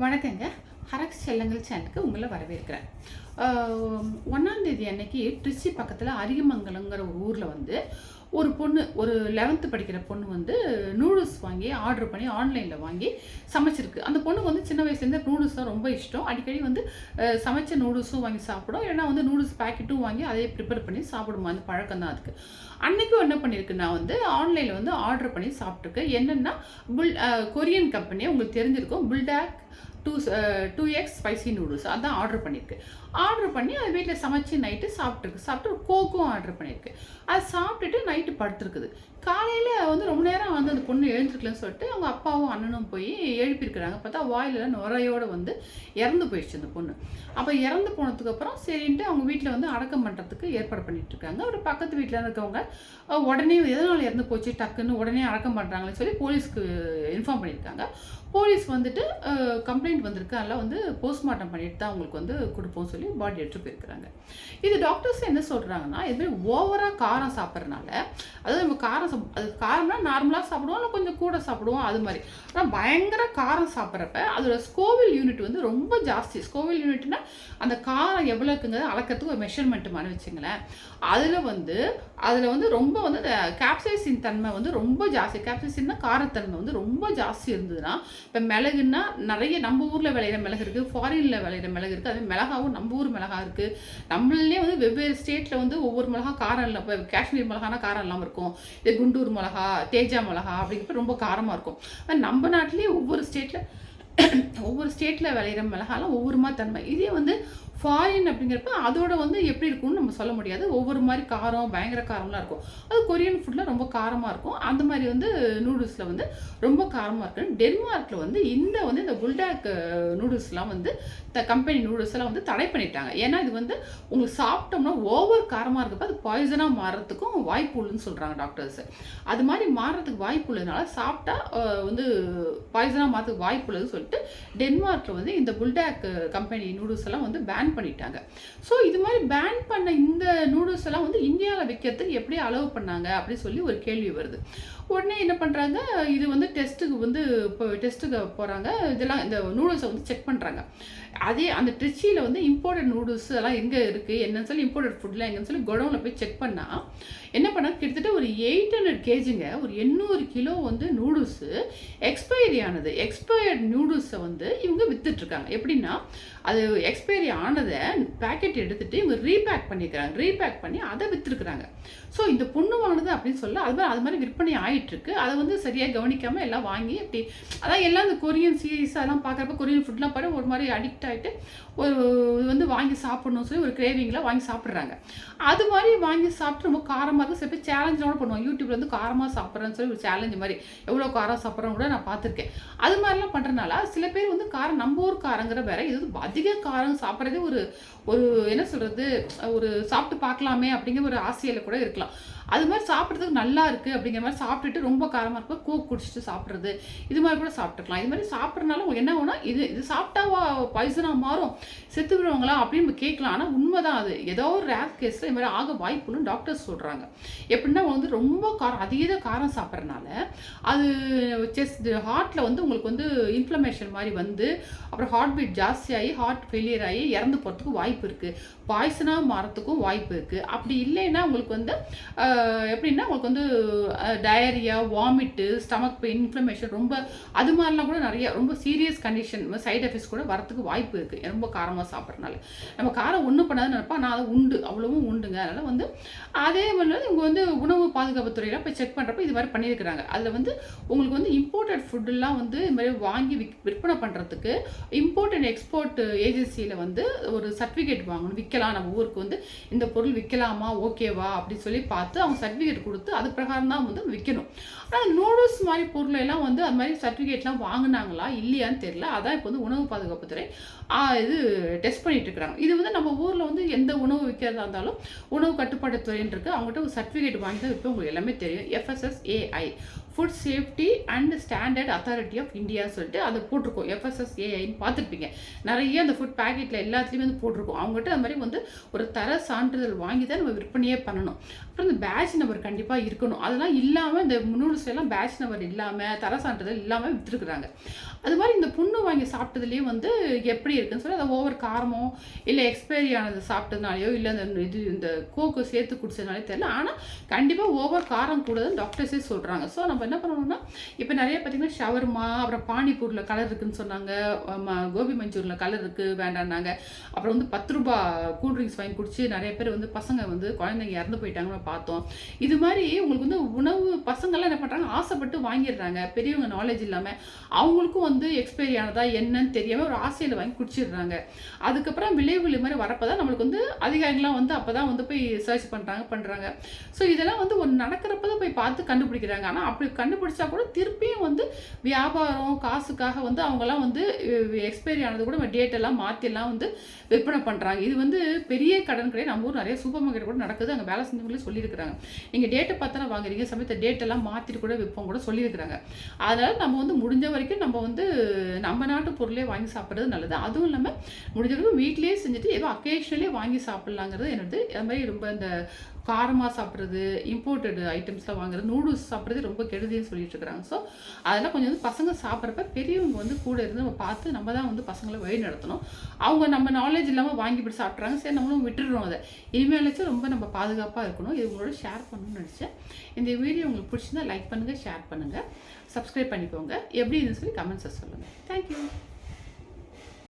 வணக்கங்க. ஹரக்ஸ் செல்லங்கள் சேனலுக்கு உங்களை வரவேற்கிறேன். ஒன்றாந்தேதி அன்னைக்கு திருச்சி பக்கத்தில் அரியமங்கலங்கிற ஒரு ஊரில் வந்து ஒரு பொண்ணு ஒரு லெவன்த்து படிக்கிற பொண்ணு வந்து நூடுல்ஸ் வாங்கி ஆர்டர் பண்ணி ஆன்லைனில் வாங்கி சமைச்சிருக்கு. அந்த பொண்ணு வந்து சின்ன வயசுலேருந்து நூடுல்ஸ் தான் ரொம்ப இஷ்டம். அடிக்கடி வந்து சமைச்ச நூடுல்ஸும் வாங்கி சாப்பிடும். ஏன்னா வந்து நூடுல்ஸ் பேக்கெட்டும் வாங்கி அதே ப்ரிப்பேர் பண்ணி சாப்பிடுமா? அந்த பழக்கம் தான் அதுக்கு. அன்றைக்கும் என்ன பண்ணியிருக்கு நான் வந்து ஆன்லைனில் வந்து ஆர்டர் பண்ணி சாப்பிட்ருக்கேன் என்னென்னா புல் கொரியன் கம்பெனியை உங்களுக்கு தெரிஞ்சிருக்கும். Buldak two two X spicy noodles அதான் ஆர்டர் பண்ணியிருக்கு ஆர்டர் பண்ணி அது வீட்டில் சமைச்சு நைட்டு சாப்பிட்ருக்கு சாப்பிட்டு ஒரு கோக்கும் ஆர்டர் பண்ணியிருக்கு அது சாப்பிட்டுட்டு நைட்டு படுத்துருக்குது. காலையில் வந்து ரொம்ப நேரம் வந்து அந்த பொண்ணு எழுந்திருக்கலன்னு சொல்லிட்டு அவங்க அப்பாவும் அண்ணனும் போய் எழுப்பியிருக்கிறாங்க. பார்த்தா வாயிலெல்லாம் நுரையோடு வந்து இறந்து போயிடுச்சு அந்த பொண்ணு. அப்போ இறந்து போனதுக்கப்புறம் சரின்ட்டு அவங்க வீட்டில் வந்து அடக்கம் பண்ணுறதுக்கு ஏற்பாடு பண்ணிட்டு இருக்காங்க. ஒரு பக்கத்து வீட்டில் இருக்கவங்க உடனே எதனால் இறந்து போச்சு? டக்குன்னு உடனே அடக்கம் பண்ணுறாங்கன்னு சொல்லி போலீஸ்க்கு இன்ஃபார்ம் பண்ணியிருக்காங்க. போலீஸ் வந்துட்டு கம்ப்ளைண்ட் வந்திருக்கு அதெல்லாம் வந்து போஸ்ட்மார்ட்டம் பண்ணிட்டு தான் அவங்களுக்கு வந்து கொடுப்போம் சொல்லி பாடி எடுத்துகிட்டு போயிருக்கிறாங்க. இது டாக்டர்ஸ் என்ன சொல்கிறாங்கன்னா இதுமாதிரி ஓவராக காரம் சாப்பிட்றதுனால அதாவது நம்ம காரம் சாப் அது காரம்னா நார்மலாக சாப்பிடுவோம் இல்லை கொஞ்சம் கூட சாப்பிடுவோம் அது மாதிரி. ஆனால் பயங்கர காரம் சாப்பிட்றப்ப அதோட ஸ்கோவில் யூனிட் வந்து ரொம்ப ஜாஸ்தி. ஸ்கோவில் யூனிட்னா அந்த காரம் எவ்வளோ இருக்குங்கிறது அளக்கிறதுக்கு ஒரு மெஷர்மெண்ட் மாதிரி வச்சுங்களேன். அதில் வந்து அதில் வந்து ரொம்ப வந்து அந்த கேப்சைசின் தன்மை வந்து ரொம்ப ஜாஸ்தி. கேப்சைசின்னா காரத்தன்மை வந்து ரொம்ப ஜாஸ்தி இருந்ததுன்னா இப்போ மிளகுன்னா நிறைய நம்ம ஊரில் விளையிற மிளகு இருக்குது ஃபாரினில் விளையிற மிளகு இருக்குது அதே மிளகாவும் நம்ம ஊர் மிளகா இருக்குது நம்மளே வந்து வெவ்வேறு ஸ்டேட்டில் வந்து ஒவ்வொரு மிளகா காரம் இல்லை இப்போ காஷ்மீர் மிளகானா காரம் இல்லாமல் இருக்கும். இது குண்டூர் மிளகா தேஜா மிளகா அப்படிங்கிறப்ப ரொம்ப காரமாக இருக்கும். நம்ம நாட்டிலேயே ஒவ்வொரு ஸ்டேட்டில் ஒவ்வொரு ஸ்டேட்டில் விளையிற மிளகாலாம் ஒவ்வொரு மாதிரி தன்மை. இதே வந்து ஃபாரின் அப்படிங்கிறப்ப அதோட வந்து எப்படி இருக்கும்னு நம்ம சொல்ல முடியாது. ஒவ்வொரு மாதிரி காரம் பயங்கர காரம்லாம் இருக்கும். அது கொரியன் ஃபுட்டில் ரொம்ப காரமாக இருக்கும். அந்த மாதிரி வந்து நூடுல்ஸில் வந்து ரொம்ப காரமாக இருக்கும் டென்மார்க்கில் வந்து இந்த வந்து இந்த புல்டாக் நூடுல்ஸ்லாம் வந்து த கம்பெனி நூடுல்ஸ்லாம் வந்து தடை பண்ணிட்டாங்க. ஏன்னா இது வந்து உங்களுக்கு சாப்பிட்டோம்னா ஓவர் காரமாக இருக்கப்ப அது பாய்சனாக மாறுறதுக்கும் வாய்ப்பு உள்ளுன்னு சொல்கிறாங்க டாக்டர்ஸ் அது மாதிரி மாறுறதுக்கு வாய்ப்பு உள்ளதுனால சாப்பிட்டா வந்து பாய்சனாக மாறதுக்கு வாய்ப்பு உள்ளதுன்னு சொல்லிட்டு டென்மார்க்கில் வந்து இந்த புல்டாக் கம்பெனி நூடுல்ஸ் எல்லாம் வந்து பேன் பண்ணிட்டாங்க. ஸோ இது மாதிரி பேன் பண்ண இந்த நூடுல்ஸ் எல்லாம் வந்து இந்தியாவில் விற்கிறதுக்கு எப்படி அலோவ் பண்ணாங்க அப்படின்னு சொல்லி ஒரு கேள்வி வருது. உடனே என்ன பண்ணுறாங்க இது வந்து டெஸ்ட்டுக்கு வந்து இப்போ டெஸ்ட்டுக்கு போகிறாங்க இதெல்லாம் இந்த நூடுல்ஸை வந்து செக் பண்ணுறாங்க அதே அந்த ட்ரிச்சியில் வந்து இம்போர்ட்டட் நூடுல்ஸ் எல்லாம் எங்கே இருக்குது என்னன்னு சொல்லி இம்போர்ட்டட் ஃபுட்லாம் எங்கன்னு சொல்லி குடோனில் போய் செக் பண்ணால் என்ன பண்ணால் கிட்டத்தட்ட ஒரு எயிட் ஹண்ட்ரட் கேஜிங்க ஒரு எண்ணூறு கிலோ வந்து நூடுல்ஸு எக்ஸ்பைரி ஆனது. எக்ஸ்பயர்ட் நூடுல்ஸை வந்து இவங்க விற்றுட்ருக்காங்க எப்படின்னா அது எக்ஸ்பைரி ஆனதை பேக்கெட் எடுத்துகிட்டு இவங்க ரீபேக் பண்ணிக்கிறாங்க. ரீபேக் பண்ணி அதை விற்றுருக்குறாங்க ஸோ இந்த பொண்ணு வாங்கினது அப்படின்னு சொல்ல அது மாதிரி அது மாதிரி விற்பனை ஆகிட்டுருக்கு அதை வந்து சரியாக கவனிக்காமல் எல்லாம் வாங்கி அப்படி அதான் எல்லாம் இந்த கொரியன் சீரீஸ் அதெல்லாம் பார்க்குறப்ப கொரியன் ஃபுட்லாம் பாரு ஒரு மாதிரி அடிக்ட் ஆகிட்டு ஒரு வந்து வாங்கி சாப்பிடணும்னு சொல்லி ஒரு கிரேவிங்கில் வாங்கி சாப்பிட்றாங்க. அது மாதிரி வாங்கி சாப்பிட்டு ரொம்ப காரமாக இருக்கும். சில பேர் சேலஞ்சோட பண்ணுவாங்க. யூடியூப்ல வந்து காரமாக சாப்பிட்றேன்னு சொல்லி ஒரு சேலஞ்சு மாதிரி. எவ்வளோ காரம் சாப்பிட்றேன்னு கூட நான் பார்த்துருக்கேன். அது மாதிரிலாம் பண்ணுறதுனால சில பேர் வந்து காரம் நம்ம ஊர் காரங்கிற வேற இது வந்து அதிக காரம் சாப்பிட்றதே ஒரு ஒரு என்ன சொல்கிறது ஒரு சாப்பிட்டு பார்க்கலாமே அப்படிங்கிற ஒரு ஆசையில் கூட இருக்கலாம். அது மாதிரி சாப்பிட்றதுக்கு நல்லா இருக்குது அப்படிங்கிற மாதிரி சாப்பிட்டுட்டு ரொம்ப காரமாக இருக்கும். கோக் குடிச்சிட்டு சாப்பிட்றது. இது மாதிரி கூட சாப்பிட்டுக்கலாம். இது மாதிரி சாப்பிட்றதுனால உங்களுக்கு என்ன ஆகும்னா இது இது சாப்பிட்டா பாய்சனாக மாறும். செத்து விடுவாங்களா அப்படின்னு நம்ம கேட்கலாம். ஆனால் உண்மைதான் அது. ஏதோ ஒரு ரேர் கேஸில் இது மாதிரி ஆக வாய்ப்புன்னு டாக்டர்ஸ் சொல்கிறாங்க எப்படின்னா வந்து ரொம்ப காரம் அதீத காரம் சாப்பிட்றதுனால அது செஸ்ட் ஹார்ட்டில் வந்து உங்களுக்கு வந்து இன்ஃப்ளமேஷன் மாதிரி வந்து அப்புறம் ஹார்ட் பீட் ஜாஸ்தியாகி ஹார்ட் ஃபெயிலியர் ஆகி இறந்து போகிறதுக்கு வாய்ப்பு இருக்குது பாய்சனாக மாறத்துக்கும் வாய்ப்பு இருக்குது அப்படி இல்லைன்னா உங்களுக்கு வந்து எப்படின்னா உங்களுக்கு வந்து diarrhoea vomit stomach pain inflammation ரொம்ப அது மாதிரிலாம் கூட நிறைய ரொம்ப சீரியஸ் கண்டிஷன் சைடு எஃபெக்ட்ஸ் கூட வரத்துக்கு வாய்ப்பு இருக்குது ரொம்ப காரமாக சாப்பிட்றதுனால. நம்ம காரம் ஒன்றும் பண்ணாதுன்னு நினைப்பா நான் அதை உண்டு அவ்வளவும் உண்டுங்க. அதனால் வந்து அதே மாதிரி இவங்க வந்து உணவு பாதுகாப்பு துறையில் போய் செக் பண்ணுறப்ப இது மாதிரி பண்ணியிருக்கிறாங்க. அதில் வந்து உங்களுக்கு வந்து இம்போர்ட்டட் ஃபுட்டெல்லாம் வந்து இது மாதிரி வாங்கி விக் விற்பனை பண்ணுறதுக்கு இம்போர்ட் அண்ட் எக்ஸ்போர்ட் ஏஜென்சியில் வந்து ஒரு சர்டிஃபிகேட் வாங்கணும். விற்கலாம். நம்ம ஊருக்கு வந்து இந்த பொருள் விற்கலாமா? ஓகேவா? அப்படின்னு சொல்லி பார்த்து அவங்க சர்டிஃபிகேட் கொடுத்து அது பிரகாரம் தான் வந்து விற்கணும் ஆனால் நூடுல்ஸ் மாதிரி பொருளெல்லாம் வந்து அது மாதிரி சர்டிஃபிகேட்லாம் வாங்கினாங்களா இல்லையான்னு தெரியல. அதான் இப்போ வந்து உணவு பாதுகாப்புத்துறை துறை இது டெஸ்ட் பண்ணிட்டு இருக்கிறாங்க இது வந்து நம்ம ஊரில் வந்து எந்த உணவு விற்கிறதா இருந்தாலும் உணவு கட்டுப்பாட்டு துறைன்றிருக்கு அவங்ககிட்ட ஒரு சர்டிஃபிகேட் வாங்கி தான் இப்போ உங்களுக்கு எல்லாமே தெரியும். FSSAI food safety and standard authority of India சொல்லிட்டு அதை போட்டிருக்கோம். எஃப்எஸ்எஸ்ஏஐன்னு பார்த்துருப்பீங்க. நிறைய அந்த ஃபுட் பேக்கெட்டில் எல்லாத்துலேயுமே வந்து போட்டிருக்கோம். அவங்ககிட்ட அது மாதிரி வந்து ஒரு தர சான்றிதழ் வாங்கி தான் நம்ம விற்பனையே பண்ணணும். அப்புறம் இந்த பேட்ச் நம்பர் கண்டிப்பாக இருக்கணும். அதெல்லாம் இல்லாமல் இந்த நூடுல்ஸ் பேட்ச் நம்பர் இல்லாமல் தர சான்றிதழ் இல்லாமல் விற்றுருக்குறாங்க அது மாதிரி இந்த புண்ணு வாங்கி சாப்பிட்டதுலேயும் வந்து எப்படி இருக்குன்னு சொல்லி அதை ஓவர் காரமோ இல்லை எக்ஸ்பைரி ஆனது சாப்பிட்டதுனாலையோ இல்லை அந்த இது இந்த கோக்கு சேர்த்து குடிச்சதுனாலே தெரியல. ஆனால் கண்டிப்பாக ஓவர் காரம் கூடதுன்னு டாக்டர்ஸே சொல்கிறாங்க ஸோ நம்ம என்ன பண்ணணும்னா இப்போ நிறைய பார்த்தீங்கன்னா ஷவர்மா அப்புறம் பானிபூரில் கலர் இருக்குன்னு சொன்னாங்க. கோபி மஞ்சூரில் கலர் இருக்குது வேண்டாம்னாங்க. அப்புறம் வந்து பத்து ரூபா கூல் ட்ரிங்க்ஸ் வாங்கி குடிச்சு நிறைய பேர் வந்து பசங்க வந்து குழந்தைங்க இறந்து போயிட்டாங்கன்னு பார்த்தோம். இது மாதிரி உங்களுக்கு வந்து உணவு பசங்கள்லாம் என்ன பண்ணுறாங்க ஆசைப்பட்டு வாங்கிடுறாங்க. பெரியவங்க நாலேஜ் இல்லாமல் அவங்களுக்கும் வந்து எக்ஸ்பைரி ஆனதா என்னன்னு தெரியாமல் ஒரு ஆசையில் வாங்கி குடிச்சிடுறாங்க. அதுக்கப்புறம் விளைவுகள் மாதிரி வரப்போ தான் நம்மளுக்கு வந்து அதிகாரிகள்லாம் வந்து அப்போ தான் வந்து போய் சர்ச் பண்ணுறாங்க பண்ணுறாங்க ஸோ இதெல்லாம் வந்து ஒரு நடக்கிறப்ப தான் போய் பார்த்து கண்டுபிடிக்கிறாங்க. ஆனால் அப்படி கண்டுபிடிச்சா கூட திருப்பியும் வந்து வியாபாரம் காசுக்காக வந்து அவங்கெல்லாம் வந்து எக்ஸ்பைரி ஆனது கூட டேட் எல்லாம் மாற்றிலாம் வந்து விற்பனை பண்ணுறாங்க இது வந்து பெரிய கடன் கிடையாது. நம்ம ஊர் நிறைய சூப்பர் மார்க்கெட் கூட நடக்குது. அங்கே வேலை செஞ்சவங்களே சொல்லியிருக்கிறாங்க. நீங்கள் டேட்டை பார்த்தா வாங்குறீங்க. சமயத்தை டேட்டெல்லாம் மாற்றிட்டு கூட விற்போம் கூட சொல்லியிருக்கிறாங்க. அதனால் நம்ம வந்து முடிஞ்ச வரைக்கும் நம்ம வந்து நம்ம நாட்டு பொருளே வாங்கி சாப்பிட்றது நல்லது. அதுவும் இல்லாமல் முடிஞ்ச வரைக்கும் வீட்லேயே செஞ்சுட்டு ஏதோ அக்கேஷனலே வாங்கி சாப்பிட்லாங்கிறது என்னது? அது மாதிரி ரொம்ப இந்த காரமாக சாப்பிட்றது இம்போர்ட்டடு ஐட்டம்ஸ்லாம் வாங்குறது நூடுல்ஸ் சாப்பிட்றது ரொம்ப கெடுதின்னு சொல்லிட்டு இருக்கிறாங்க ஸோ அதெல்லாம் கொஞ்சம் வந்து பசங்க சாப்பிட்றப்ப பெரியவங்க வந்து கூட இருந்து நம்ம பார்த்து நம்ம தான் வந்து பசங்களை வழி நடத்தணும். அவங்க நம்ம நாலேஜ் இல்லாமல் வாங்கி இப்படி சாப்பிட்றாங்க சரி நம்மளும் விட்டுடுறோம் அதை. இனிமேலாச்சும் ரொம்ப நம்ம பாதுகாப்பாக இருக்கணும். இது உங்களோட ஷேர் பண்ணணும்னு நினச்சேன். இந்த வீடியோ உங்களுக்கு பிடிச்சிருந்தா லைக் பண்ணுங்கள் ஷேர் பண்ணுங்கள் சப்ஸ்கிரைப் பண்ணிக்கோங்க. எப்படி இருந்துன்னு சொல்லி கமெண்ட்ஸை சொல்லுங்கள் தேங்க்யூ